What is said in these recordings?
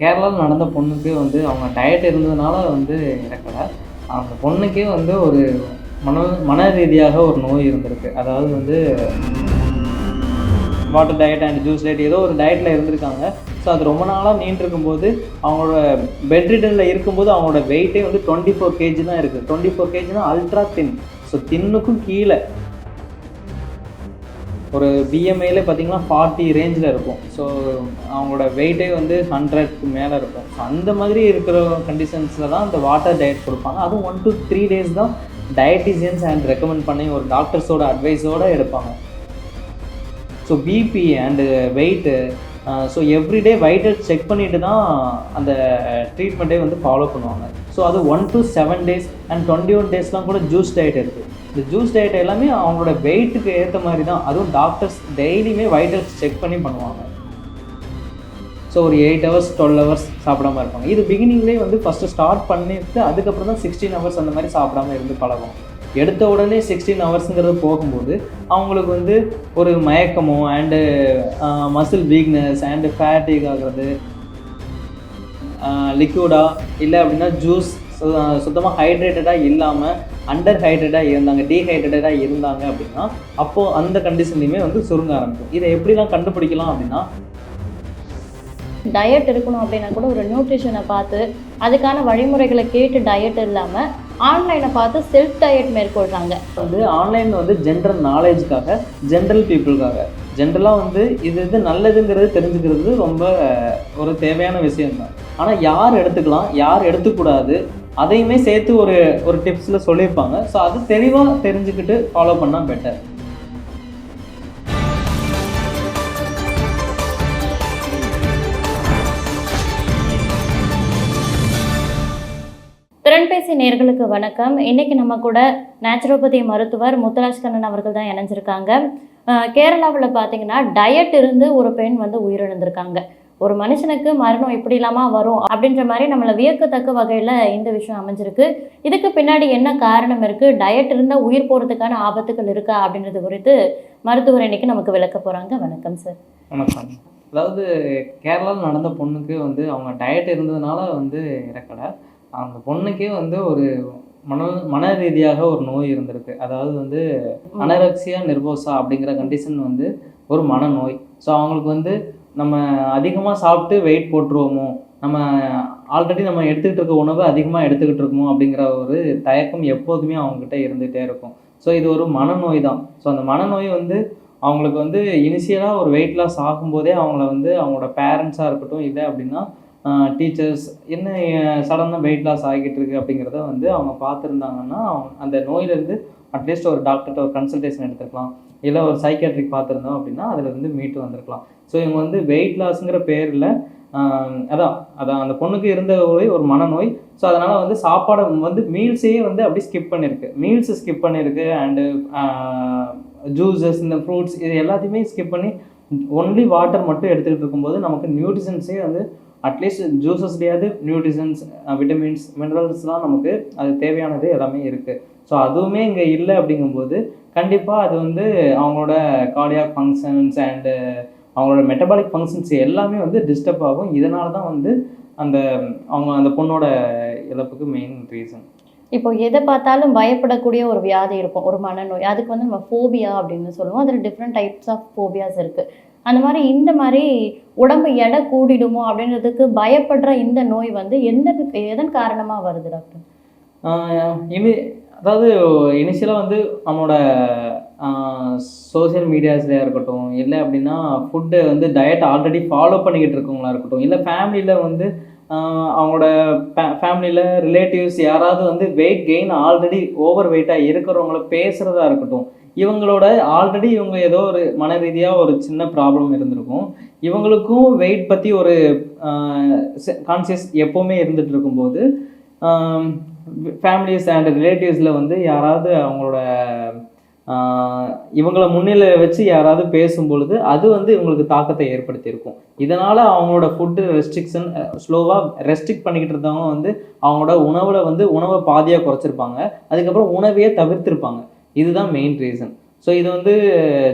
கேரளாவில் நடந்த பொண்ணுக்கு வந்து அவங்க டயட் இருந்ததுனால வந்து இறக்கலை. அந்த பொண்ணுக்கே வந்து ஒரு மன மன ரீதியாக ஒரு நோய் இருந்திருக்கு. அதாவது வந்து water diet and juice diet ஏதோ ஒரு டயட்டில் இருந்திருக்காங்க. ஸோ அது ரொம்ப நாளாக நீண்டிருக்கும் போது அவங்களோட பெட்ரிடனில் இருக்கும்போது அவங்களோட வெயிட்டே வந்து டுவெண்ட்டி ஃபோர் கேஜி தான் இருக்குது டுவெண்ட்டி ஃபோர் கேஜினா அல்ட்ரா தின் ஸோ தின்னுக்கும் கீழே. ஒரு பிஎம்ஐயில் பார்த்தீங்கன்னா ஃபார்ட்டி ரேஞ்சில் இருக்கும். ஸோ அவங்களோட வெயிட்டே வந்து ஹண்ட்ரட்க்கு மேலே இருக்கும். ஸோ அந்த மாதிரி இருக்கிற கண்டிஷன்ஸில் தான் இந்த வாட்டர் டயட் கொடுப்பாங்க. அதுவும் ஒன் டு த்ரீ டேஸ் தான் டயட்டிஷியன்ஸ் அண்ட் ரெக்கமெண்ட் பண்ணி ஒரு டாக்டர்ஸோட அட்வைஸோடு எடுப்பாங்க. So BP and weight so everyday vital check பண்ணிட்டு தான் அந்த ட்ரீட்மெண்ட்டே வந்து ஃபாலோ பண்ணுவாங்க. ஸோ அது one to seven days and twenty one டேஸ்லாம் கூட ஜூஸ் டயட் இருக்குது இந்த ஜூஸ் டயட் எல்லாமே அவங்களோட வெயிட்டுக்கு ஏற்ற மாதிரி தான் அதுவும் டாக்டர்ஸ் டெய்லியுமே வைட்டல்ஸ் செக் பண்ணி பண்ணுவாங்க. ஸோ ஒரு எயிட் ஹவர்ஸ் டுவெல் ஹவர்ஸ் சாப்பிடாம இருப்பாங்க. இது பிகினிங்லேயே வந்து ஃபஸ்ட்டு ஸ்டார்ட் பண்ணிட்டு அதுக்கப்புறம் தான் சிக்ஸ்டீன் ஹவர்ஸ் அந்த மாதிரி சாப்பிடாம இருந்து பழகும். எடுத்த உடனே சிக்ஸ்டீன் ஹவர்ஸுங்கிறது போகும்போது அவங்களுக்கு வந்து ஒரு மயக்கமோ and muscle weakness and fatigue ஆகிறது லிக்யூடா இல்லை அப்படின்னா ஜூஸ் சுத்தமாக ஹைட்ரேட்டடாக இல்லாமல் அண்டர் ஹைட்ரேட்டாக இருந்தாங்க டீஹைட்ரேட்டடாக இருந்தாங்க அப்படின்னா அப்போது அந்த கண்டிஷன்லையுமே வந்து சுருங்க ஆரம்பிக்கும். இதை எப்படிலாம் கண்டுபிடிக்கலாம் அப்படின்னா டயட் இருக்கணும் அப்படின்னா கூட ஒரு நியூட்ரிஷனை பார்த்து அதுக்கான வழிமுறைகளை கேட்டு டயட் இல்லாமல் ஆன்லைனை பார்த்து செல்ஃப் டயட் மேற்கொள்கிறாங்க வந்து ஆன்லைனில் வந்து ஜென்ரல் நாலேஜுக்காக ஜென்ரல் பீப்புளுக்காக ஜென்ரலாக வந்து இது இது நல்லதுங்கிறது தெரிஞ்சுக்கிறது ரொம்ப ஒரு தேவையான விஷயம் தான் ஆனால் யார் எடுத்துக்கலாம் யார் எடுத்துக்கூடாது அதையுமே சேர்த்து ஒரு ஒரு டிப்ஸில் சொல்லியிருப்பாங்க. ஸோ அது தெளிவாக தெரிஞ்சுக்கிட்டு ஃபாலோ பண்ணால் பெட்டர் திறன்பேசி நேர்களுக்கு வணக்கம். இன்னைக்கு நம்ம கூட நேச்சுரோபதி மருத்துவர் முத்துராஜ் கண்ணன் அவர்கள் தான் இணைஞ்சிருக்காங்க. கேரளாவில் பார்த்தீங்கன்னா டயட் இருந்து ஒரு பெண் வந்து உயிரிழந்திருக்காங்க. ஒரு மனுஷனுக்கு மரணம் இப்படி இல்லாமா வரும் அப்படின்ற மாதிரி நம்மளை வியக்கத்தக்க வகையில் இந்த விஷயம் அமைஞ்சிருக்கு. இதுக்கு பின்னாடி என்ன காரணம் இருக்குது டயட் இருந்தால் உயிர் போகிறதுக்கான ஆபத்துகள் இருக்கா? அப்படின்றது குறித்து மருத்துவர் இன்னைக்கு நமக்கு விளக்க போகிறாங்க வணக்கம் சார் வணக்கம். அதாவது கேரளாவில் நடந்த பொண்ணுக்கு வந்து அவங்க டயட் இருந்ததுனால வந்து இறக்கலை. அந்த பொண்ணுக்கே வந்து ஒரு மன மன ரீதியாக ஒரு நோய் இருந்திருக்கு. அதாவது வந்து அனரக்சியா நிர்வோசா அப்படிங்கிற கண்டிஷன் வந்து ஒரு மனநோய். ஸோ அவங்களுக்கு வந்து நம்ம அதிகமாக சாப்பிட்டு வெயிட் போட்டுருவோமோ நம்ம ஆல்ரெடி நம்ம எடுத்துக்கிட்டு இருக்க உணவு அதிகமாக எடுத்துக்கிட்டு இருக்கோமோ அப்படிங்கிற ஒரு தயக்கம் எப்போதுமே அவங்ககிட்ட இருந்துகிட்டே இருக்கும். ஸோ இது ஒரு மனநோய் தான். ஸோ அந்த மனநோய் வந்து அவங்களுக்கு வந்து இனிஷியலாக ஒரு வெயிட் லாஸ் ஆகும்போதே அவங்கள வந்து அவங்களோட பேரண்ட்ஸாக இருக்கட்டும் இல்லை அப்படின்னா டீச்சர்ஸ் என்ன சடனாக வெயிட் லாஸ் ஆகிட்டு இருக்கு அப்படிங்கிறத வந்து அவங்க பார்த்துருந்தாங்கன்னா அவங்க அந்த நோயிலேருந்து அட்லீஸ்ட் ஒரு டாக்டர்கிட்ட ஒரு கன்சல்டேஷன் எடுத்துக்கலாம். இல்லை ஒரு சைக்காட்ரிக் பார்த்துருந்தோம் அப்படின்னா அதுலேருந்து மீட்டு வந்திருக்கலாம். ஸோ இவங்க வந்து வெயிட் லாஸுங்கிற பேரில் அதான் அதான் அந்த பொண்ணுக்கு இருந்த ஒரு ஒரு மனநோய். ஸோ அதனால் வந்து சாப்பாடை வந்து மீல்ஸையே வந்து அப்படியே ஸ்கிப் பண்ணியிருக்கு மீல்ஸ் ஸ்கிப் பண்ணியிருக்கு அண்டு ஜூஸஸ் இந்த ஃப்ரூட்ஸ் இது எல்லாத்தையுமே ஸ்கிப் பண்ணி ஒன்லி வாட்டர் மட்டும் எடுத்துக்கிட்டு இருக்கும்போது நமக்கு நியூட்ரிஷன்ஸே வந்து அட்லீஸ்ட் ஜூஸஸ்லேயாவது நியூட்ரிஷன்ஸ் விட்டமின்ஸ் மினரல்ஸ்லாம் நமக்கு அது தேவையானது எல்லாமே இருக்குது ஸோ அதுவுமே இங்கே இல்லை அப்படிங்கும்போது கண்டிப்பாக அது வந்து அவங்களோட கார்டியாக் ஃபங்க்ஷன்ஸ் அண்டு அவங்களோட மெட்டபாலிக் ஃபங்க்ஷன்ஸ் எல்லாமே வந்து டிஸ்டர்ப் ஆகும். இதனால தான் வந்து அந்த அவங்க அந்த பொண்ணோட இழப்புக்கு மெயின் ரீசன் இப்போ எதை பார்த்தாலும் பயப்படக்கூடிய ஒரு வியாதி இருக்கும். ஒரு மனநோய். அதுக்கு வந்து நம்ம ஃபோபியா அப்படின்னு சொல்லுவோம். அதில் டிஃப்ரெண்ட் டைப்ஸ் ஆஃப் ஃபோபியாஸ் இருக்குது அந்த மாதிரி இந்த மாதிரி உடம்பு எடை கூடிடுமோ அப்படின்றதுக்கு பயப்படுற இந்த நோய் வந்து எந்த எதன் காரணமாக வருது டாக்டர் இனி அதாவது இனிஷியலாக வந்து நம்மளோட சோஷியல் மீடியாஸ்லையாக இருக்கட்டும் இல்லை அப்படின்னா ஃபுட்டு வந்து டயட் ஆல்ரெடி ஃபாலோ பண்ணிக்கிட்டு இருக்கவங்களா இருக்கட்டும் இல்லை ஃபேமிலியில் வந்து அவங்களோட ஃபேமிலியில் ரிலேட்டிவ்ஸ் யாராவது வந்து வெயிட் கெயின் ஆல்ரெடி ஓவர் வெயிட்டாக இருக்கிறவங்கள பேசுகிறதா இருக்கட்டும் இவங்களோட ஆல்ரெடி இவங்க ஏதோ ஒரு மன ரீதியாக ஒரு சின்ன ப்ராப்ளம் இருந்திருக்கும் இவங்களுக்கும் வெயிட் பற்றி ஒரு கான்சியஸ் எப்போவுமே இருந்துகிட்டு இருக்கும்போது ஃபேமிலிஸ் அண்ட் ரிலேட்டிவ்ஸில் வந்து யாராவது அவங்களோட இவங்களை முன்னிலை வச்சு யாராவது பேசும் பொழுது அது வந்து இவங்களுக்கு தாக்கத்தை ஏற்படுத்தியிருக்கும். இதனால் அவங்களோட ஃபுட்டு ரெஸ்ட்ரிக்ஷன் ஸ்லோவாக ரெஸ்ட்ரிக்ட் பண்ணிக்கிட்டு இருந்தவங்க வந்து அவங்களோட உணவில் வந்து உணவை பாதியாக குறைச்சிருப்பாங்க. அதுக்கப்புறம் உணவையே தவிர்த்திருப்பாங்க. இதுதான் மெயின் ரீசன் ஸோ இது வந்து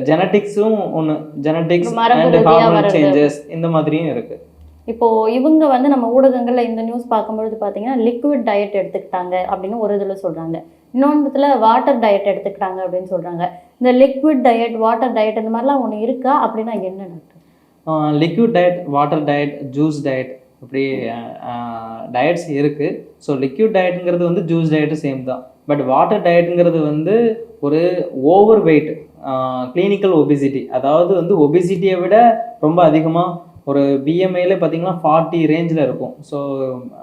ஜெனட்டிக்ஸும் ஒன்று ஜெனட்டிக்ஸ் அண்ட் ஹார்மோன். சேஞ்சஸ் இந்த மாதிரியும் இருக்குது இப்போ இவங்க வந்து நம்ம ஊடகங்கள்ல இந்த நியூஸ் பார்க்கும்பொழுது பார்த்தீங்கன்னா லிக்விட் டயட் எடுத்துக்கிட்டாங்க அப்படின்னு ஒரு இதில் சொல்றாங்க. இன்னொன்றுத்துல வாட்டர் டயட் எடுத்துக்கிட்டாங்க அப்படின்னு சொல்றாங்க. இந்த லிக்விட் டயட் வாட்டர் டயட் இந்த மாதிரிலாம் ஒன்று இருக்கா? அப்படின்னா என்ன doctor liquid diet water diet juice diet அப்படி டயட்ஸ் இருக்குது ஸோ லிக்விட் டயட்டுங்கிறது வந்து ஜூஸ் டயட்டு சேம் தான். பட் வாட்டர் டயட்டுங்கிறது வந்து ஒரு ஓவர் வெயிட் கிளினிக்கல் ஒபிசிட்டி அதாவது வந்து ஒபிசிட்டியை விட ரொம்ப அதிகமாக ஒரு பிஎம்ஐல பார்த்தீங்கன்னா ஃபார்ட்டி ரேஞ்சில் இருக்கும். ஸோ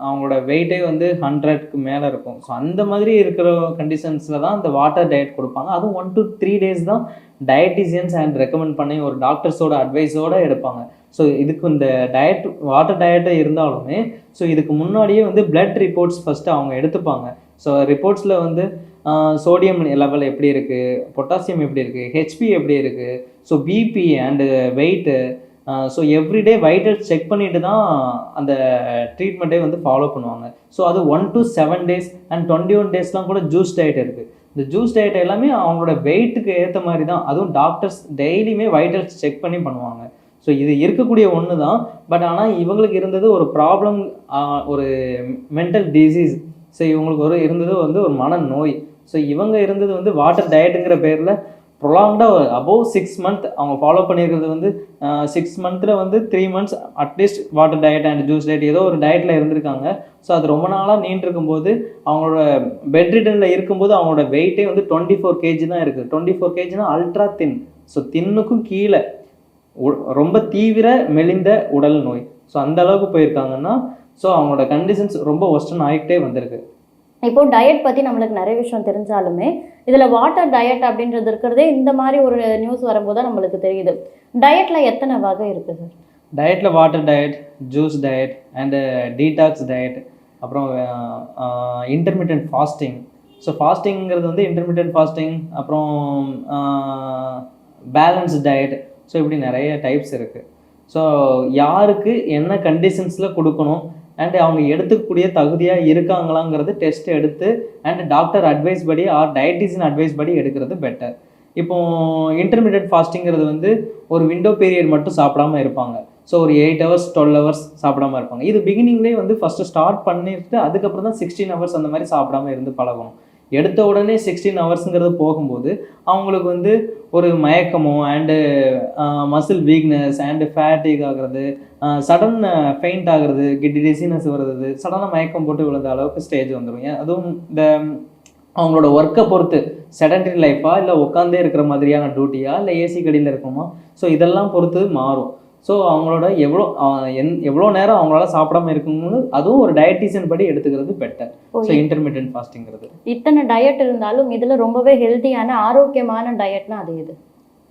அவங்களோட வெயிட்டே வந்து ஹண்ட்ரட்க்கு மேலே இருக்கும். ஸோ அந்த மாதிரி இருக்கிற கண்டிஷன்ஸில் தான் இந்த வாட்டர் டயட் கொடுப்பாங்க. அதுவும் ஒன் டு த்ரீ டேஸ் தான் டயட்டிஷியன்ஸ் அண்ட் ரெக்கமெண்ட் பண்ணி ஒரு டாக்டர்ஸோட அட்வைஸோட எடுப்பாங்க. ஸோ இதுக்கு இந்த டயட் வாட்டர் டயட்டை இருந்தாலுமே ஸோ இதுக்கு முன்னாடியே வந்து பிளட் ரிப்போர்ட்ஸ் ஃபஸ்ட்டு அவங்க எடுத்துப்பாங்க. ஸோ ரிப்போர்ட்ஸில் வந்து சோடியம் லெவல் எப்படி இருக்குது பொட்டாசியம் எப்படி இருக்குது ஹெச்பி எப்படி இருக்குது so BP and weight so everyday vital check பண்ணிட்டு தான் அந்த ட்ரீட்மெண்ட்டே வந்து ஃபாலோ பண்ணுவாங்க. ஸோ அது one to seven days and twenty one டேஸ்லாம் கூட ஜூஸ் டயட் இருக்குது இந்த ஜூஸ் டயட் எல்லாமே அவங்களோட வெயிட்டுக்கு ஏற்ற மாதிரி தான். அதுவும் டாக்டர்ஸ் டெய்லியுமே வைட்டல்ஸ் செக் பண்ணி பண்ணுவாங்க. ஸோ இது இருக்கக்கூடிய ஒன்று தான். பட் ஆனால் இவங்களுக்கு இருந்தது ஒரு ப்ராப்ளம் ஒரு மென்டல் டிசீஸ் ஸோ இவங்களுக்கு ஒரு இருந்தது வந்து ஒரு மனநோய். ஸோ இவங்க இருந்தது வந்து வாட்டர் டயட்டுங்கிற பேரில் ப்ரொலாங்டாக அபோவ் சிக்ஸ் மந்த் அவங்க ஃபாலோ பண்ணியிருக்கிறது வந்து சிக்ஸ் மந்த்தில் வந்து three months at least water diet and juice diet ஏதோ ஒரு டயட்டில் இருந்திருக்காங்க. ஸோ அது ரொம்ப நாளாக நீண்டிருக்கும் போது அவங்களோட பெட் ரிட்டனில் இருக்கும்போது அவங்களோட வெயிட்டே வந்து டுவெண்ட்டி ஃபோர் கேஜி தான் இருக்குது டுவெண்ட்டி ஃபோர் கேஜினா அல்ட்ரா தின் ஸோ தின்னுக்கும் கீழே உ- ரொம்ப தீவிர மெலிந்த உடல் நோய். ஸோ அந்த அளவுக்கு போயிருக்காங்கன்னா ஸோ அவங்களோட கண்டிஷன்ஸ் ரொம்ப ஒஸ்டன் ஆகிட்டே வந்திருக்கு. இப்போ டயட் பற்றி நம்மளுக்கு நிறைய விஷயம் தெரிஞ்சாலுமே இதில் வாட்டர் டயட் அப்படின்றது இருக்கிறதே இந்த மாதிரி ஒரு நியூஸ் வரும்போது தான் நம்மளுக்கு தெரியுது. டயட்டில் எத்தனை வகை இருக்குது சார் டயட்டில் water diet juice diet and detox diet அப்புறம் இன்டர்மீடியன்ட் ஃபாஸ்டிங் ஸோ ஃபாஸ்டிங்கிறது வந்து இன்டர்மீடியன்ட் ஃபாஸ்டிங் அப்புறம் பேலன்ஸ் டயட் ஸோ இப்படி நிறைய டைப்ஸ் இருக்குது ஸோ யாருக்கு என்ன கண்டிஷன்ஸில் கொடுக்கணும்? அண்ட் அவங்க எடுத்துக்கக்கூடிய தகுதியாக இருக்காங்களாங்கிறது டெஸ்ட் எடுத்து அண்ட் டாக்டர் அட்வைஸ் படி ஆர் டயட்டிஷியன் அட்வைஸ் படி எடுக்கிறது பெட்டர் இப்போ இன்டர்மீடியட் ஃபாஸ்டிங்கிறது வந்து ஒரு விண்டோ பீரியட் மட்டும் சாப்பிடாம இருப்பாங்க. ஸோ ஒரு எயிட் ஹவர்ஸ் டுவெல் ஹவர்ஸ் சாப்பிடாம இருப்பாங்க. இது பிகினிங்லேயே வந்து ஃபஸ்ட்டு ஸ்டார்ட் பண்ணிட்டு அதுக்கப்புறம் தான் சிக்ஸ்டீன் ஹவர்ஸ் அந்த மாதிரி சாப்பிடாம இருந்து பழகணும். எடுத்த உடனே சிக்ஸ்டீன் ஹவர்ஸுங்கிறது போகும்போது அவங்களுக்கு வந்து ஒரு மயக்கமோ and muscle weakness and fatigue ஆகிறது சடன் ஃபெயிண்ட் ஆகுறது கிட்டி டிசினஸ் வருது சடனாக மயக்கம் போட்டு விழுந்த அளவுக்கு ஸ்டேஜ் வந்துடும் அதுவும் இந்த அவங்களோட ஒர்க்கை பொறுத்து செடன்டரி லைஃபா இல்லை உட்காந்தே இருக்கிற மாதிரியான டியூட்டியா இல்லை ஏசி கடியில் இருக்குமா? ஸோ இதெல்லாம் பொறுத்து மாறும். ஸோ அவங்களோட எவ்வளோ என் எவ்வளோ நேரம் அவங்களால சாப்பிடாம இருக்கும்போது அதுவும் ஒரு டயட்டிஷியன் படி எடுத்துக்கிறது பெட்டர் ஸோ இன்டர்மீடியன்ட் ஃபாஸ்டிங்கிறது இத்தனை டயட் இருந்தாலும் இதில் ரொம்பவே ஹெல்த்தியான ஆரோக்கியமான டயட்னா அது இது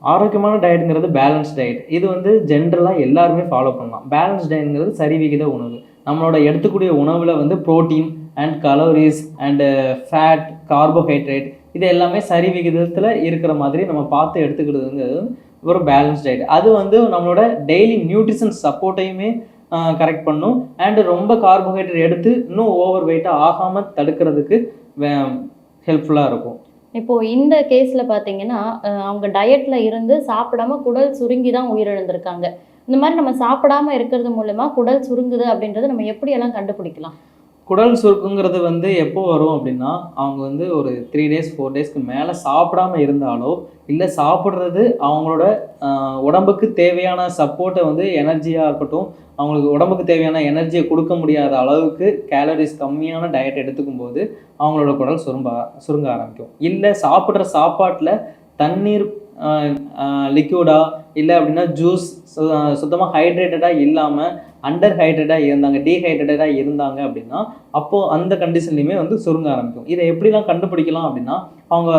ஆரோக்கியமான டயட்டுங்கிறது பேலன்ஸ் டயட் இது வந்து ஜென்ரலாக எல்லாருமே ஃபாலோ பண்ணலாம். பேலன்ஸ் டயட்ங்கிறது சரிவிகித உணவு. நம்மளோட எடுத்துக்கூடிய உணவில் வந்து protein and calories and fat carbohydrate இது எல்லாமே சரி விகிதத்தில் இருக்கிற மாதிரி நம்ம பார்த்து எடுத்துக்கிறதுங்கிறது ஒரு பேலன்ஸ் டயட் அது வந்து நம்மளோட டெய்லி நியூட்ரிஷன் சப்போர்ட்டையுமே கரெக்ட் பண்ணும். அண்டு ரொம்ப கார்போஹைட்ரேட் எடுத்து இன்னும் ஓவர் வெயிட்டாக ஆகாமல் தடுக்கிறதுக்கு ஹெல்ப்ஃபுல்லாக இருக்கும். இப்போ இந்த கேஸில் பார்த்தீங்கன்னா அவங்க டயட்ல இருந்து சாப்பிடாம குடல் சுருங்கி தான் உயிரிழந்திருக்காங்க. இந்த மாதிரி நம்ம சாப்பிடாம இருக்கிறது மூலயமா குடல் சுருங்குது அப்படின்றத நம்ம எப்படியெல்லாம் கண்டுபிடிக்கலாம்? குடல் சுருக்குங்கிறது வந்து எப்போ வரும் அப்படின்னா அவங்க வந்து ஒரு த்ரீ டேஸ் ஃபோர் டேஸ்க்கு மேலே சாப்பிடாம இருந்தாலோ இல்லை சாப்பிட்றது அவங்களோட உடம்புக்கு தேவையான சப்போர்ட்டை வந்து எனர்ஜியாக இருக்கட்டும் அவங்களுக்கு உடம்புக்கு தேவையான எனர்ஜியை கொடுக்க முடியாத அளவுக்கு கேலரிஸ் கம்மியான டயட் எடுத்துக்கும் போது அவங்களோட குடல் சுரும்ப சுருங்க ஆரம்பிக்கும். இல்லை சாப்பிட்ற சாப்பாட்டில் தண்ணீர் லிக்யூடாக இல்லை அப்படின்னா ஜூஸ் சுத்தமாக ஹைட்ரேட்டடாக இல்லாமல் அண்டர் ஹைட்ரேட்டாக இருந்தாங்க டீஹைட்ரேட்டடாக இருந்தாங்க அப்படின்னா அப்போது அந்த கண்டிஷன்லையுமே வந்து சுருங்க ஆரம்பிக்கும். இதை எப்படிலாம் கண்டுபிடிக்கலாம் அப்படின்னா அவங்க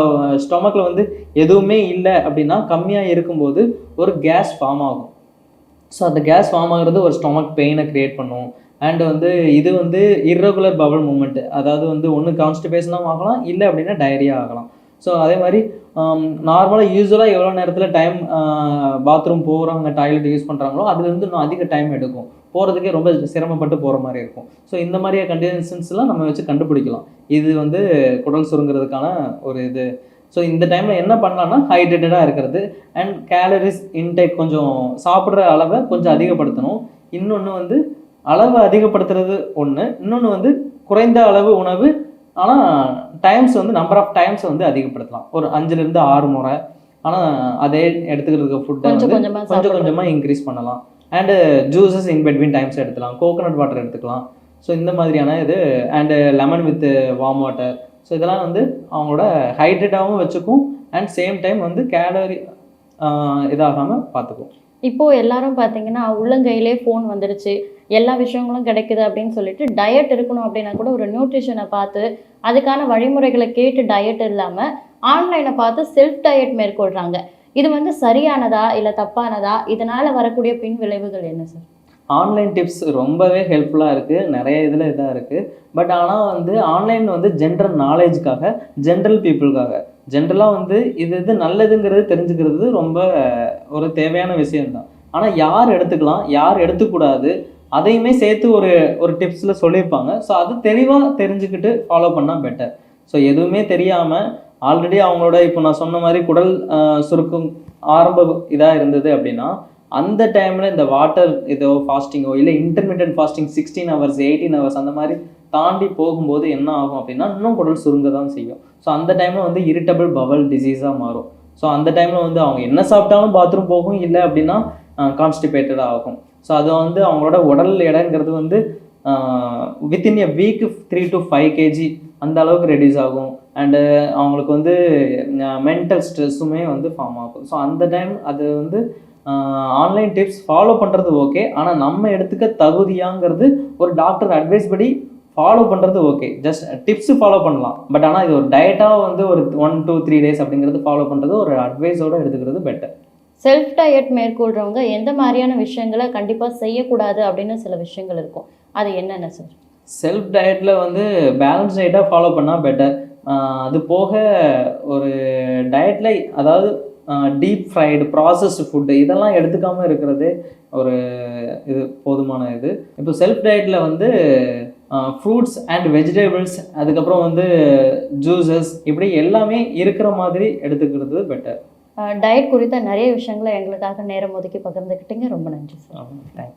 ஸ்டொமக்கில் வந்து எதுவுமே இல்லை அப்படின்னா கம்மியாக இருக்கும்போது ஒரு கேஸ் ஃபார்ம் ஆகும். ஸோ அந்த கேஸ் ஃபார்ம் ஆகுறது ஒரு ஸ்டொமக் பெயினை க்ரியேட் பண்ணும். அண்ட் வந்து இது வந்து இர்ரெகுலர் பவல் மூமெண்ட் அதாவது வந்து ஒன்று கான்ஸ்டிபேஷனாகவும் ஆகலாம் இல்லை அப்படின்னா டயரியா ஆகலாம். ஸோ அதே மாதிரி um, நார்மலாக யூஸ்வலாக எவ்வளோ நேரத்தில் டைம் uh, பாத்ரூம் போகிறாங்க டாய்லெட் யூஸ் பண்ணுறாங்களோ அதுலேருந்து இன்னும் அதிக டைம் எடுக்கும். போகிறதுக்கே ரொம்ப சிரமப்பட்டு போகிற மாதிரி இருக்கும். ஸோ இந்த மாதிரியே கண்டிஷன்ஸ்லாம் நம்ம வச்சு கண்டுபிடிக்கலாம். இது வந்து குடல் சுருங்குறதுக்கான ஒரு இது. ஸோ இந்த டைமில் என்ன பண்ணலாம்னா ஹைட்ரேட்டடாக இருக்கிறது. அண்ட் கேலரிஸ் இன்டேக் கொஞ்சம் சாப்பிட்ற அளவை கொஞ்சம் அதிகப்படுத்தணும். இன்னொன்று வந்து அளவு அதிகப்படுத்துறது ஒன்று இன்னொன்று வந்து குறைந்த அளவு உணவு ஆனால் டைம்ஸ் வந்து நம்பர் ஆஃப் டைம்ஸ் வந்து அதிகப்படுத்தலாம். ஒரு அஞ்சுலேருந்து ஆறு முறை. ஆனால் அதே எடுத்துக்கிறதுக்கு ஃபுட்டை வந்து கொஞ்சமா. கொஞ்சமாக இன்க்ரீஸ் பண்ணலாம். And juices in between times எடுத்துக்கலாம். கோகோனட் வாட்டர் எடுத்துக்கலாம். ஸோ இந்த மாதிரியான இது and lemon with warm water so இதெல்லாம் வந்து அவங்களோட ஹைட்ரேட்டாகவும் வச்சுக்கும். அண்ட் சேம் டைம் வந்து கேலரி இதாகாமல் பார்த்துக்கும் இப்போது எல்லாரும் பார்த்தீங்கன்னா உள்ளங்கையிலே ஃபோன் வந்துடுச்சு. எல்லா விஷயங்களும் கிடைக்குது அப்படின்னு சொல்லிட்டு டயட் இருக்கணும் அப்படின்னா கூட ஒரு நியூட்ரிஷனை பார்த்து அதுக்கான வழிமுறைகளை கேட்டு டயட் இல்லாமல் ஆன்லைனை பார்த்து செல்ஃப் டயட் மேற்கொள்கிறாங்க இது வந்து சரியானதா இல்லை தப்பானதா? இதனால் வரக்கூடிய பின் விளைவுகள் என்ன சார் ஆன்லைன் டிப்ஸ் ரொம்பவே ஹெல்ப்ஃபுல்லாக இருக்குது நிறைய இதில் இதாக இருக்குது பட் ஆனால் வந்து ஆன்லைன் வந்து ஜென்ரல் நாலேஜ்க்காக ஜென்ரல் பீப்புளுக்காக ஜென்ரலாக வந்து இது இது நல்லதுங்கிறது தெரிஞ்சுக்கிறது ரொம்ப ஒரு தேவையான விஷயம்தான். ஆனால் யார் எடுத்துக்கலாம் யார் எடுத்துக்கூடாது அதையுமே சேர்த்து ஒரு ஒரு டிப்ஸில் சொல்லியிருப்பாங்க. ஸோ அது தெளிவாக தெரிஞ்சுக்கிட்டு ஃபாலோ பண்ணால் பெட்டர் ஸோ எதுவுமே தெரியாமல் ஆல்ரெடி அவங்களோட இப்போ நான் சொன்ன மாதிரி குடல் சுருக்கும் ஆரம்ப இதாக இருந்தது அப்படின்னா அந்த டைமில் இந்த வாட்டர் இதோ ஃபாஸ்டிங்கோ இல்லை intermediate fasting sixteen hours eighteen hours அந்த மாதிரி தாண்டி போகும்போது என்ன ஆகும் அப்படின்னா இன்னும் குடல் சுருங்க தான் செய்யும். ஸோ அந்த டைமில் வந்து இரிட்டபிள் பவல் டிசீஸாக மாறும். ஸோ அந்த டைமில் வந்து அவங்க என்ன சாப்பிட்டாலும் பாத்ரூம் போகும் இல்லை அப்படின்னா கான்ஸ்டிபேட்டடாக ஆகும். ஸோ அது வந்து அவங்களோட உடல் எடைங்கிறது வந்து within a week three to five KG அந்த அளவுக்கு ரெடியூஸ் ஆகும். அண்டு அவங்களுக்கு வந்து மென்டல் ஸ்ட்ரெஸ்ஸுமே வந்து ஃபார்ம் ஆகும். ஸோ அந்த டைம் அது வந்து ஆன்லைன் டிப்ஸ் ஃபாலோ பண்ணுறது ஓகே ஆனால் நம்ம எடுத்துக்க தகுதியாங்கிறது ஒரு டாக்டர் அட்வைஸ் படி ஃபாலோ பண்ணுறது ஓகே ஜஸ்ட் டிப்ஸ் ஃபாலோ பண்ணலாம். பட் ஆனால் இது ஒரு டயட்டாக வந்து ஒரு ஒன் டூ த்ரீ டேஸ் அப்படிங்கிறது ஃபாலோ பண்ணுறது ஒரு அட்வைஸோடு எடுத்துக்கிறது பெட்டர் செல்ஃப் டயட் மேற்கொள்கிறவங்க எந்த மாதிரியான விஷயங்களை கண்டிப்பாக செய்யக்கூடாது அப்படின்னு சில விஷயங்கள் இருக்கும். அது என்னென்ன சார் செல்ஃப் டயட்டில் வந்து பேலன்ஸ் டயட்டாக ஃபாலோ பண்ணால் பெட்டர் அது போக ஒரு டயட்டில் அதாவது டீப் ஃப்ரைடு ப்ராசஸ்டு ஃபுட்டு இதெல்லாம் எடுத்துக்காமல் இருக்கிறது ஒரு இது போதுமான இது. இப்போ செல்ஃப் டயட்டில் வந்து ஃப்ரூட்ஸ் அண்ட் வெஜிடபிள்ஸ் அதுக்கப்புறம் வந்து ஜூஸஸ் இப்படி எல்லாமே இருக்கிற மாதிரி எடுத்துக்கிறது பெட்டர் டயட் குறித்த நிறைய விஷயங்களை எங்களுக்காக நேரம் ஒதுக்கி பகிர்ந்துக்கிட்டீங்க. ரொம்ப நன்றி சார் தேங்க்யூ